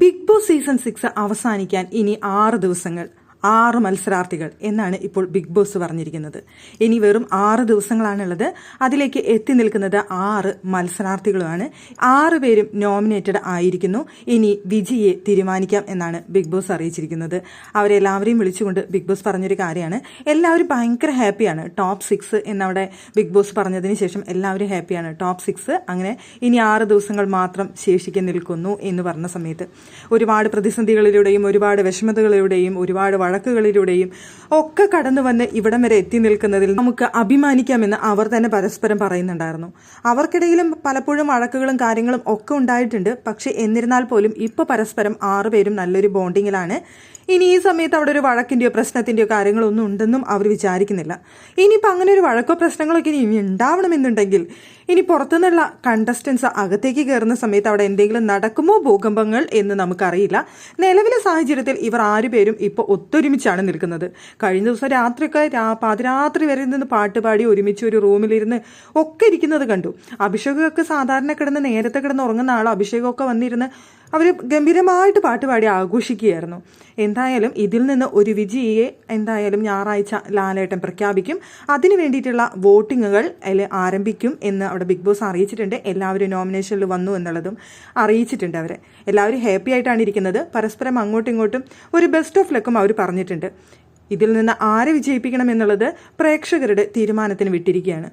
Big boss season six അവസാനിക്കാൻ ഇനി ആറ് ദിവസങ്ങൾ. ആറ് മത്സരാർത്ഥികൾ എന്നാണ് ഇപ്പോൾ ബിഗ് ബോസ് പറഞ്ഞിരിക്കുന്നത്. ഇനി വെറും ആറ് ദിവസങ്ങളാണുള്ളത്. അതിലേക്ക് എത്തി നിൽക്കുന്നത് ആറ് മത്സരാർത്ഥികളുമാണ്. ആറ് പേരും നോമിനേറ്റഡ് ആയിരിക്കുന്നു. ഇനി വിജിയെ തീരുമാനിക്കാം എന്നാണ് ബിഗ് ബോസ് അറിയിച്ചിരിക്കുന്നത്. അവരെല്ലാവരെയും വിളിച്ചുകൊണ്ട് ബിഗ് ബോസ് പറഞ്ഞൊരു കാര്യമാണ്. എല്ലാവരും ഭയങ്കര ഹാപ്പിയാണ്. ടോപ്പ് സിക്സ് എന്നവിടെ ബിഗ് ബോസ് പറഞ്ഞതിന് ശേഷം എല്ലാവരും ഹാപ്പിയാണ്. ടോപ്പ് സിക്സ് അങ്ങനെ ഇനി ആറ് ദിവസങ്ങൾ മാത്രം ശേഷിക്കാൻ നിൽക്കുന്നു എന്ന് പറഞ്ഞ സമയത്ത്. ഒരുപാട് പ്രതിസന്ധികളിലൂടെയും ഒരുപാട് വിഷമതകളിലൂടെയും ഒരുപാട് വഴക്കുകളിലൂടെയും ഒക്കെ കടന്നു വന്ന് ഇവിടം വരെ എത്തി നിൽക്കുന്നതിൽ നമുക്ക് അഭിമാനിക്കാമെന്ന് അവർ തന്നെ പരസ്പരം പറയുന്നുണ്ടായിരുന്നു. അവർക്കിടയിലും പലപ്പോഴും വഴക്കുകളും കാര്യങ്ങളും ഒക്കെ ഉണ്ടായിട്ടുണ്ട്. പക്ഷെ എന്നിരുന്നാൽ പോലും ഇപ്പൊ പരസ്പരം ആറുപേരും നല്ലൊരു ബോണ്ടിങ്ങിലാണ് ഇനി ഈ സമയത്ത് അവിടെ ഒരു വഴക്കിന്റെയോ പ്രശ്നത്തിന്റെയോ കാര്യങ്ങളൊന്നും ഉണ്ടെന്നും അവർ വിചാരിക്കുന്നില്ല. ഇനിയിപ്പോൾ അങ്ങനെ ഒരു വഴക്കോ പ്രശ്നങ്ങളൊക്കെ ഇനി ഉണ്ടാവണമെന്നുണ്ടെങ്കിൽ ഇനി പുറത്തുനിന്നുള്ള കണ്ടസ്റ്റൻസ് അകത്തേക്ക് കയറുന്ന സമയത്ത് അവിടെ എന്തെങ്കിലും നടക്കുമോ ഭൂകമ്പങ്ങൾ എന്ന് നമുക്കറിയില്ല. നിലവിലെ സാഹചര്യത്തിൽ ഇവർ ആരുപേരും ഇപ്പോൾ ഒത്തൊരുമിച്ചാണ് നിൽക്കുന്നത്. കഴിഞ്ഞ ദിവസം രാത്രിയൊക്കെ പാതിരാത്രി വരെ നിന്ന് പാട്ട് പാടി ഒരുമിച്ച് ഒരു റൂമിലിരുന്ന് ഒക്കെ ഇരിക്കുന്നത് കണ്ടു. അഭിഷേകമൊക്കെ സാധാരണ കിടന്ന് നേരത്തെ കിടന്ന് ഉറങ്ങുന്ന ആൾ അഭിഷേകമൊക്കെ വന്നിരുന്ന് അവർ ഗംഭീരമായിട്ട് പാട്ടുപാടി പാടി ആഘോഷിക്കുകയായിരുന്നു. എന്തായാലും ഇതിൽ നിന്ന് ഒരു വിജയിയെ എന്തായാലും ഞായറാഴ്ച ലാലേട്ടൻ പ്രഖ്യാപിക്കും. അതിന് വേണ്ടിയിട്ടുള്ള വോട്ടിങ്ങുകൾ അതിൽ ആരംഭിക്കും എന്ന് അവിടെ ബിഗ് ബോസ് അറിയിച്ചിട്ടുണ്ട്. എല്ലാവരും നോമിനേഷനിൽ വന്നു എന്നുള്ളതും അറിയിച്ചിട്ടുണ്ട് അവരെ. എല്ലാവരും ഹാപ്പി ആയിട്ടാണ് ഇരിക്കുന്നത്. പരസ്പരം അങ്ങോട്ടും ഇങ്ങോട്ടും ഒരു ബെസ്റ്റ് ഓഫ് ലക്കും അവർ പറഞ്ഞിട്ടുണ്ട്. ഇതിൽ നിന്ന് ആരെ വിജയിപ്പിക്കണം എന്നുള്ളത് പ്രേക്ഷകരുടെ തീരുമാനത്തിന് വിട്ടിരിക്കുകയാണ്.